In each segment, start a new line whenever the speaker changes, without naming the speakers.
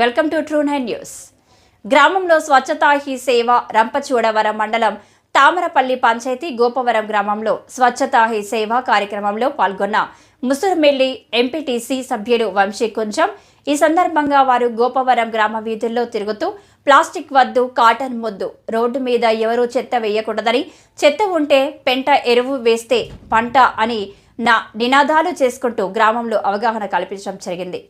Welcome to true nine news. గ్రామంలో స్వచ్ఛతా he సేవ రంపచూడవరం మండలం తామరపల్లి పంచాయతీ గోపవరం గ్రామంలో స్వచ్ఛతా హీ సేవ కార్యక్రమంలో పాల్గొన్న ముసురుమెల్లి ఎంపీటీసీ సభ్యులు వంశీ కుంజం ఈ సందర్భంగా వారు గోపవరం గ్రామ వీధుల్లో తిరుగుతూ ప్లాస్టిక్ వద్దు కాటన్ ముద్దు రోడ్డు మీద ఎవరూ చెత్త వేయకూడదని చెత్త ఉంటే పెంట ఎరువు వేస్తే పంట అని నా నినాదాలు చేసుకుంటూ గ్రామంలో అవగాహన కల్పించడం జరిగింది.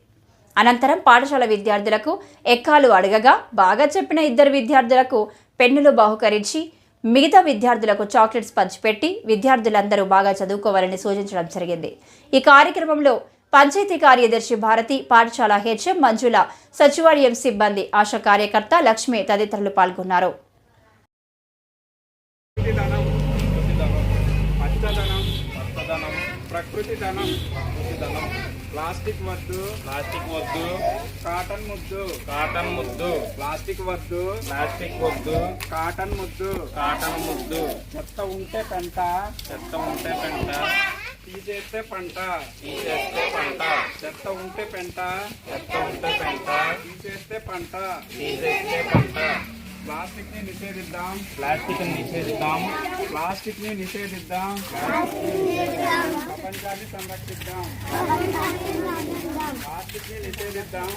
అనంతరం పాఠశాల విద్యార్థులకు ఎక్కాలు అడగగా బాగా చెప్పిన ఇద్దరు విద్యార్థులకు పెన్నులు బహుకరించి మిగతా విద్యార్థులకు చాక్లెట్స్ పంచిపెట్టి విద్యార్థులందరూ బాగా చదువుకోవాలని సూచించడం జరిగింది. ఈ కార్యక్రమంలో పంచాయతీ కార్యదర్శి భారతి పాఠశాల హెచ్ఎం మంజుల సచివాలయం సిబ్బంది ఆశా కార్యకర్త లక్ష్మి తదితరులు పాల్గొన్నారు.
ప్రకృతి దానం ప్రకృతి ప్లాస్టిక్ వద్దు.
ప్లాస్టిక్ వద్దు.
కాటన్ ముద్దు.
కాటన్ ముద్దు.
ప్లాస్టిక్ వద్దు.
ప్లాస్టిక్ వద్దు.
కాటన్ ముద్దు.
కాటన్ ముద్దు.
చెత్త ఉంటే పెంట.
చెత్త ఉంటే పెంట.
తీసేస్తే పంట.
తీసేస్తే పంట.
చెత్త ఉంటే పెంట.
చెత్త ఉంటే పెంట.
తీసేస్తే పంట.
తీసేస్తే పంట.
ప్లాస్టిక్ని నిషేధిద్దాం.
ప్లాస్టిక్ నిషేధిద్దాం.
ప్లాస్టిక్ని నిషేధిద్దాం. ప్రపంచాన్ని సంరక్షిద్దాం. ప్లాస్టిక్ని నిషేధిద్దాం